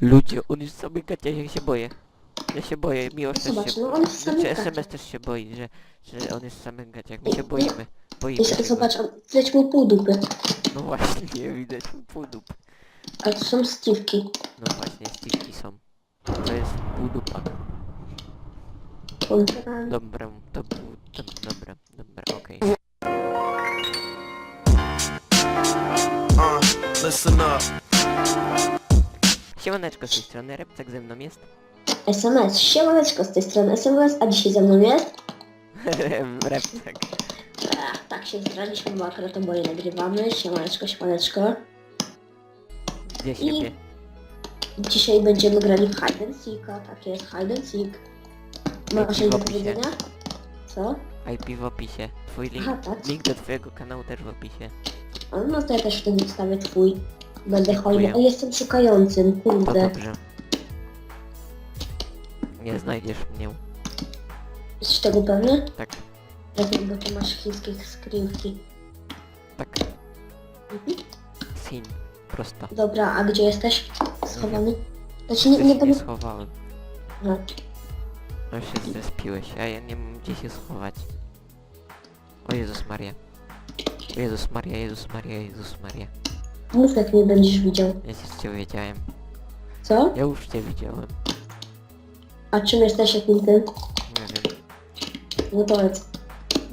Ludzie, on jest w samych gaciach, ja się boję. Ja się boję, Miłosz też Zobacz, się no on jest Znaczy. SMS też się boi, że, że on jest w samych gaciach. My się boimy. Boimy się go. zobacz, on widać mu pół dupy. No właśnie, widać pół dup. A to są Steve'ki. No właśnie, stilki są. To jest pół dupa. Dobra, to był... To, dobra, dobra, okej. Uh, listen up. Siemaneczko z tej strony, Repcak ze mną jest. SMS. Siemaneczko z tej strony SMS, a dzisiaj ze mną jest... Repcak. Ach, tak się zdradziliśmy, bo akurat oboje nagrywamy. Siemaneczko, siemaneczko. Gdzie siebie? Dzisiaj będziemy grali w Hide and Seeka. Tak jest, Hide and Seek. Masz coś do opisie? powiedzenia? Co? IP w opisie. Twój link. Aha, tak. Link do twojego kanału też w opisie. A no to ja też wtedy wstawię twój. Będę hojny. A jestem szukającym, To kurde. dobrze. Nie znajdziesz mnie. Jesteś tego pewny? Tak, Jak bo ty masz chińskie skrywki. tak. Mhm. Sin. Prosto. Dobra, a gdzie jesteś? Schowany? Znaczy nie, Ty nie się nie będę... schowałem. No. No się zrespiłeś, a ja nie mam gdzie się schować. O Jezus Maria. Jezus Maria, Jezus Maria, Jezus Maria. Mów jak mnie będziesz widział. Ja już cię wiedziałem. Co? Ja już cię widziałem. A czym jesteś jakim ty? Nie wiem. No powiedz.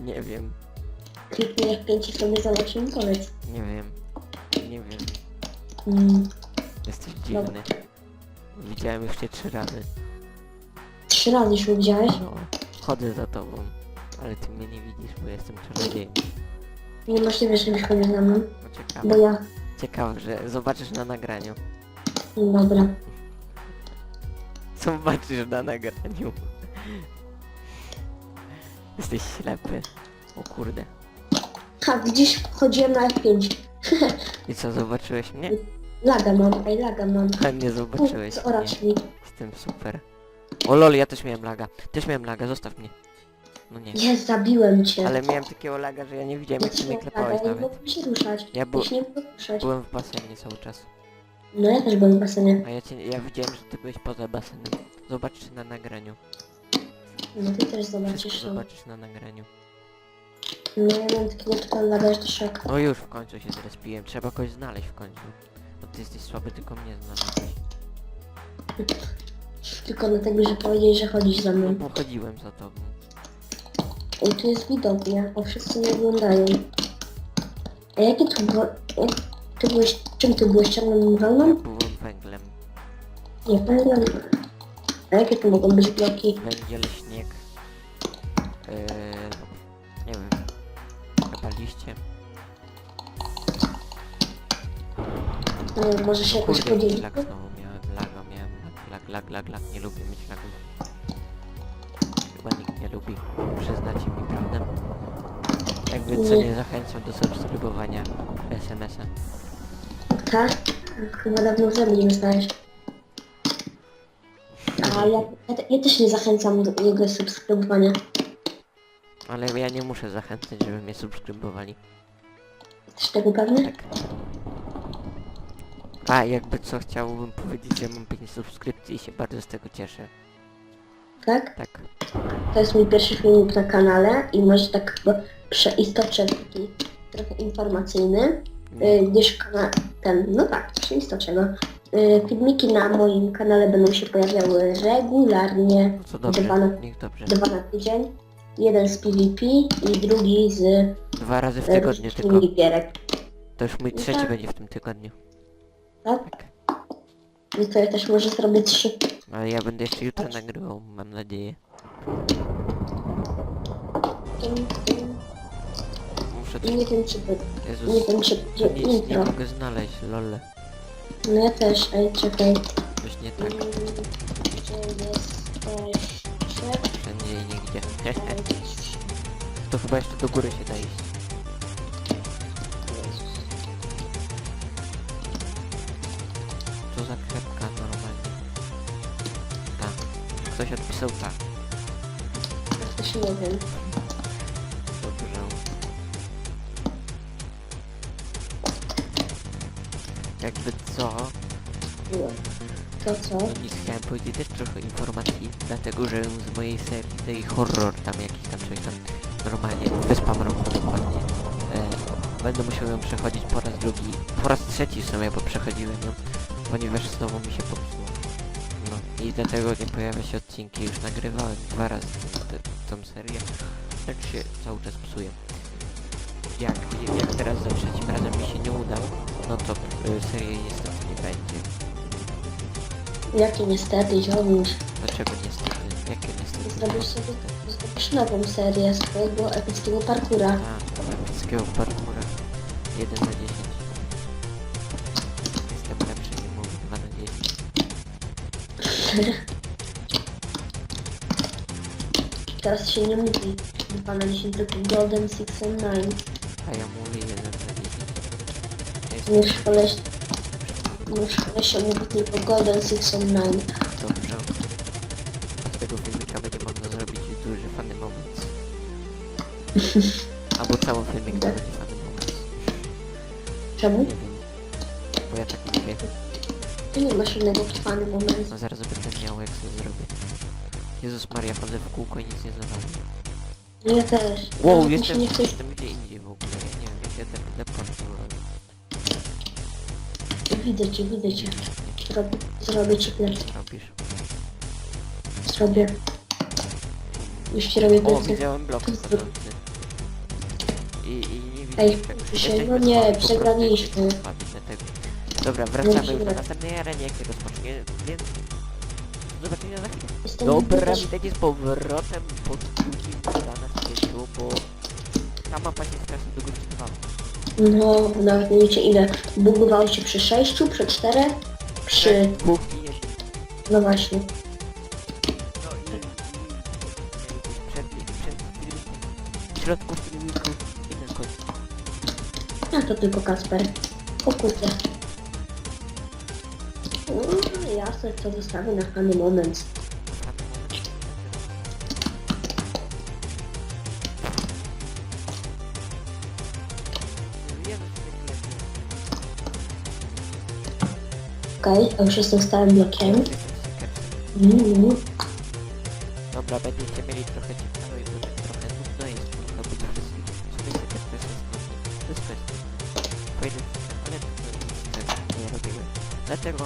Nie wiem. Kliknij F5 i sobie zobacz i mi powiedz. Nie wiem. Nie wiem. Mm. Jesteś dziwny. Widziałem już cię trzy razy. Trzy razy już mnie widziałeś? No. Chodzę za tobą. Ale ty mnie nie widzisz, bo jestem czarodziejem. Niemożliwe, żebyś chodził za mną. No ciekawe. Bo ja... Ciekawe, że zobaczysz na nagraniu. Dobra. Zobaczysz na nagraniu. Jesteś ślepy. O kurde. Ha, widzisz, chodziłem na F5. I co, zobaczyłeś mnie? Laga mam, ej, laga mam. A nie zobaczyłeś mnie. orać mi. Jestem super. O lol, ja też miałem laga. Też miałem laga, zostaw mnie. No nie. Jest, zabiłem cię. Ale miałem takiego laga, że ja nie widziałem jak ty mnie klepałeś Ja nie nawet. mogłem się ruszać. Ja Ja bu- się nie mogłem ruszać. byłem w basenie cały czas. No ja też byłem w basenie. A ja cię, ja widziałem, że ty byłeś poza basenem. Zobaczysz na nagraniu. No ty też Wszystko zobaczysz. No, zobaczysz na nagraniu. no ja mam takiego total laga, że to szok. No już w końcu się zrespiłem. Trzeba kogoś znaleźć w końcu. Bo ty jesteś słaby, tylko mnie znaleźć. Tylko dlatego, że powiedzieli, że chodzisz za No mną. bo chodziłem za tobą. I tu jest widownia, a wszyscy nie oglądają. A jakie tu było... Jak ty byłeś... Czym ty byłeś? Czarną? Byłem węglem. Nie, węglem. A jakie tu mogą być bloki? Węgiel, śnieg. Yy, nie wiem. Chyba liście. Wiem, może się jakoś Kurde, jakiś podzieli. lag znowu miałem. Laga miałem. Lag, lag, lag, lag. Nie lubię mieć lagów. Chyba nikt nie lubi. Przyznacie mi, prawda? Jakby co Nie. nie zachęcam do subskrybowania SMS-a. Tak? Chyba dawno temu nie znaleźć. A ja, ja, te- ja też nie zachęcam do jego subskrybowania. Ale ja nie muszę zachęcać, żeby mnie subskrybowali. Jesteś tego pewny? Tak. A jakby co chciałbym powiedzieć, że mam 5 subskrypcji i się bardzo z tego cieszę. Tak? Tak. To jest mój pierwszy filmik na kanale i może tak chyba przeistoczek taki trochę informacyjny. Y, gdyż kana- ten, no tak, przeistoczę go. Y, filmiki na moim kanale będą się pojawiały regularnie, No co dobrze, dwa na, niech dobrze. dwa na tydzień. Jeden z PvP i drugi z Dwa razy w e, tygodniu różnych tylko. gierek. To już mój No trzeci tak. będzie w tym tygodniu. Tak? I to ja też może zrobię trzy. Ale ja będę jeszcze jutro nagrywał, mam nadzieję. Muszę I coś... nie wiem czy by, nie Jezus, wiem czy będzie nic nie intro. mogę znaleźć, lol. No ja też, ej czekaj. Coś nie tak, Mm, Gdzie jesteś? wszędzie i nigdzie. to chyba jeszcze do góry się da iść. Odpisał tak. Też nie wiem. Dobrze. Jakby co? No. To co? Nic chciałem powiedzieć też trochę informacji, dlatego że z mojej serii tej horror tam jakiś tam coś tam normalnie Wyspa Mroku dokładnie e, będę musiał ją przechodzić po raz drugi, po raz trzeci w sumie, bo przechodziłem ją, ponieważ znowu mi się popsuło. I dlatego nie pojawia się odcinki, już nagrywałem dwa razy tą serię, tak się cały czas psuje. Jak, jak teraz za trzecim razem mi się nie uda, no to y, serii niestety nie będzie. Jakie niestety, ziomuś. Dlaczego niestety? Jakie niestety? Zrobisz sobie zrobisz nową serię swojego epickiego parkura. A, epickiego parkura. 1 Teraz się nie mówi 2 na 10, tylko Golden Six and Nine. A ja mówię 1 na 10. Nie w szkole, nie w szkole się mówi tylko Golden Six and Nine. dobrze. Z tego filmika będzie można zrobić duży funny moment. Albo cały filmik to będzie funny moment. Czemu? Nie wiem. Bo ja tak mówię. Ty nie masz żadnego trwany moment. No zaraz będę miał jak to zrobię. Jezus Maria, chodzę w kółko i nic nie znalazłem. No ja też. Wow, Nawet mi jestem, się nie chce... jestem gdzie indziej w ogóle. Ja nie wiem, jak ja tak teleportowałem. Widzę cię, widzę cię. Zrobię, zrobię ci plecy. Co robisz? Zrobię. Już ci robię O, plecy. widziałem blok schodzący. I, i nie widzę Ej, się- Jesteśmy no nie, słabi, po prostu przegraliśmy. dlatego. Dobra, wracamy już przegrać. następnej arenie, jak się rozpocznie, więc... Do zobaczenia za chwilę. Jestem Dobra, też- witajcie z powrotem pod drugim dla nas pieszu, bo... Ta mapa się strasznie długo czytywała. No, nawet nie wiecie ile. Bugowało się przy 6, przy 4, przy... Dwóch i. No właśnie. No i... i- Przed, przed filmikiem. W środku filmiku i na końcu. A to tylko Kasper. O kurde. Jasne, co zostawię na fany moment. Okej, a już jestem stałym blokiem. Mm, Dobra, będziecie mieli trochę ciekawe Dlatego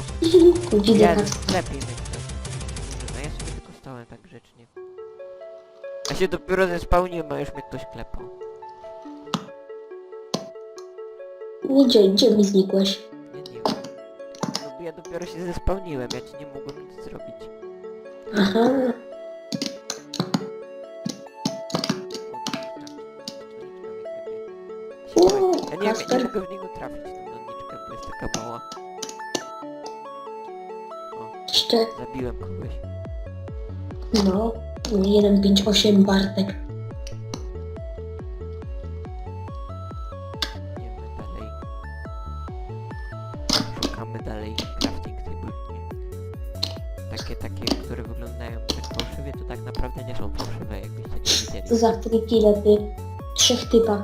ja lepiej myślę. No ja sobie tylko stałem tak grzecznie. Ja się dopiero zespałniłem, a już mnie ktoś klepał. No Gdzie, gdzie mi znikłeś? Nie, nie wiem. No bo ja dopiero się zespałniłem, ja ci nie mogłem nic zrobić. Aha, Ja nie, wiem, Kasper. nie mogę w niego trafić, tą doniczkę, bo jest taka mała. Jeszcze, Zabiłem kogoś. no, 158 Bartek. Idziemy dalej. Szukamy dalej crafting table. Takie, takie, które wyglądają tak fałszywie, to tak naprawdę nie są fałszywe, jakbyście nie Co widzieli. za friki lepiej. Trzech typa.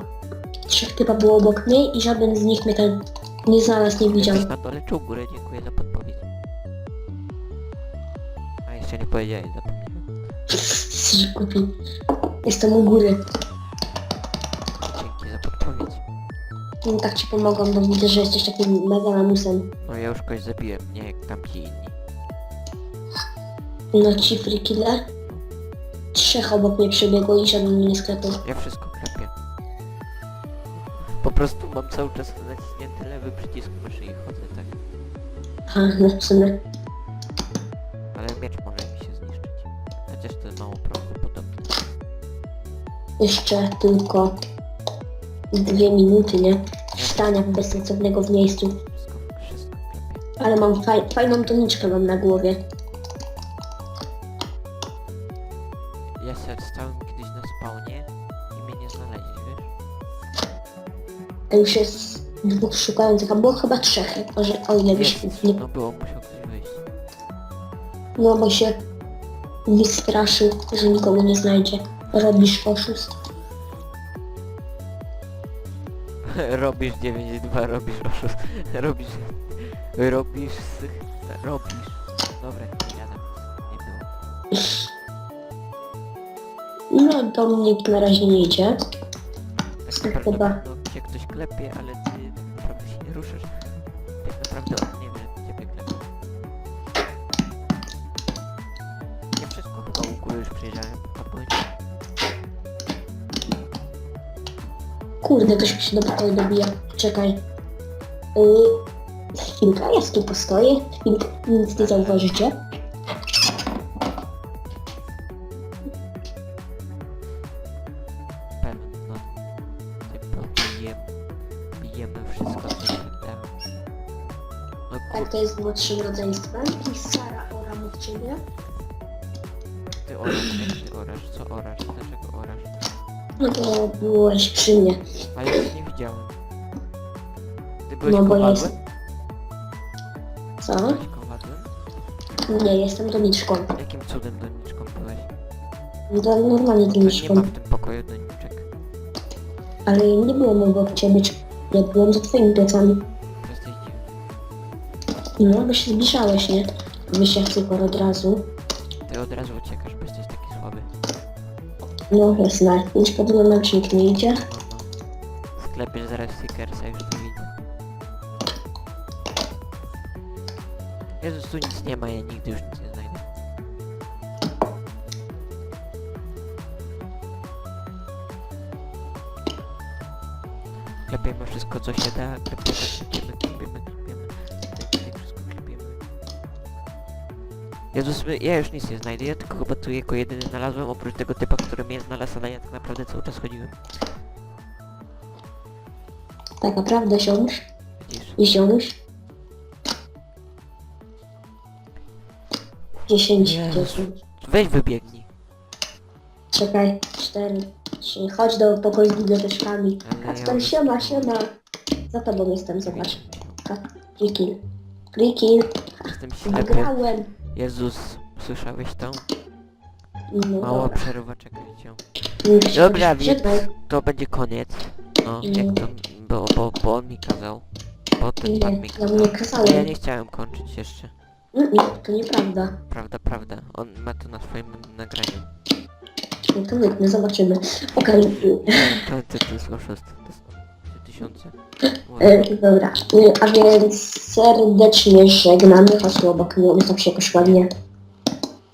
Trzech typa było obok mnie i żaden z nich mnie tam nie znalazł, nie widział. Na dole czy u góry? Dziękuję za podpowiedź. Nie powiedziałeś, zapomniałem. Jesteś głupi. Jestem u góry. Dzięki za podpowiedź. No, tak ci pomogłam, bo widzę, że jesteś takim mega lamusem. No ja już kogoś zabiłem, nie jak tamci inni. No ci frikile. Trzech obok mnie przebiegło i żaden mnie nie sklepał. Ja wszystko klepię. Po prostu mam cały czas naciśnięty lewy przycisk myszy i chodzę tak. Ha, no w sumie. Jeszcze tylko dwie minuty, nie? Stania bezsensownego w miejscu. Ale mam faj, fajną toniczkę mam na głowie. Ja się stałem kiedyś na spawnie i mnie nie znaleźli, wiesz? A już jest dwóch szukających, a było chyba trzech, jako że o ile Jest, nie... no było, musiał ktoś wyjść. No bo się nie straszył, że nikogo nie znajdzie. Robisz oszust. robisz 9-2, robisz oszust. robisz... Robisz... Robisz... Dobra, jadam. Nie było. No, do mnie na razie nie idzie. Tak naprawdę Chyba. no, cię ktoś klepie, ale ty tak naprawdę się nie ruszysz. Tak naprawdę on nie wie, że ciebie klepie. Ja wszystko chyba u góry już przejrzałem, Kurde, ktoś mi się do pokoju dobija. Czekaj. Yy, chwilka, ja tu postoję. Chwilkę, nic nie zauważycie. Pewno. Typu bijemy, bijemy wszystko, co się da. No Tak, to jest młodszym rodzeństwem. I Sara oram od ciebie. ty orasz, jak ty orasz, co orasz, dlaczego orasz? No to byłeś przy mnie. Ale ja nie widziałem. Ty byłeś No bo ja kowadłem? jestem... Co? Byłeś kowadłem? Nie, jestem doniczką. Jakim cudem doniczką byłeś? No, normalnie To nie doniczką. ma w tym pokoju doniczek. Ale nie byłem obok ciebie. czy- Ja byłem za twoimi plecami. To jesteś dziwny. No, bo się zbliżałeś, nie? Jak tylko od razu. Ty od razu No, jasne. Nic podobno nam nikt nie idzie. Sklepiesz zaraz stickersa, już to widzę. Jezus, tu nic nie ma, ja nigdy już nic nie znajdę. Klepiemy wszystko co się da, klepiemy, Jezus, ja już nic nie znajdę, ja tylko chyba tu jako jedyny znalazłem, oprócz tego typa, który mnie znalazł, ale ja tak naprawdę cały czas chodziłem. Tak naprawdę, siądź. Widzisz? I siądź. 10, Jezu. 10. Weź wybiegnij. Czekaj, 4, 3. Chodź do pokoju z biblioteczkami. Ale ja Kacper, już- siema, siema. Za tobą jestem, zobacz. Kliki. Kliki. Jestem ślepy. Wygrałem. Jezus, słyszałeś tą? No Mała dobra. przerwa, czekajcie. Dobra, więc żegnaj. to będzie koniec. No, Mm. jak to, bo, bo, bo on mi kazał. Bo ten pan Nie, mi ja kazał. mu nie Ale ja nie chciałem kończyć jeszcze. Mm, Nie, to nieprawda. Prawda, prawda. On ma to na swoim nagraniu. No to wytnę, zobaczymy. Okej. To, to, to jest oszust. To jest 3000. E, Dobra, E, a więc serdecznie żegnamy, tu obok mnie, ustaw się jakoś ładnie.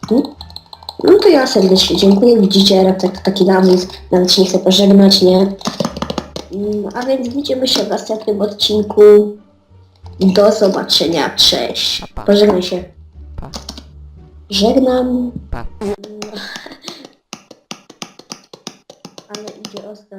Tu? No to ja serdecznie dziękuję, widzicie, raptek taki dawid, nawet się nie chcę pożegnać, nie? Mm, A więc widzimy się w następnym odcinku. Do zobaczenia, cześć. Pa. Pożegnaj się. Pa. Żegnam. Pa. Ale idzie ostro.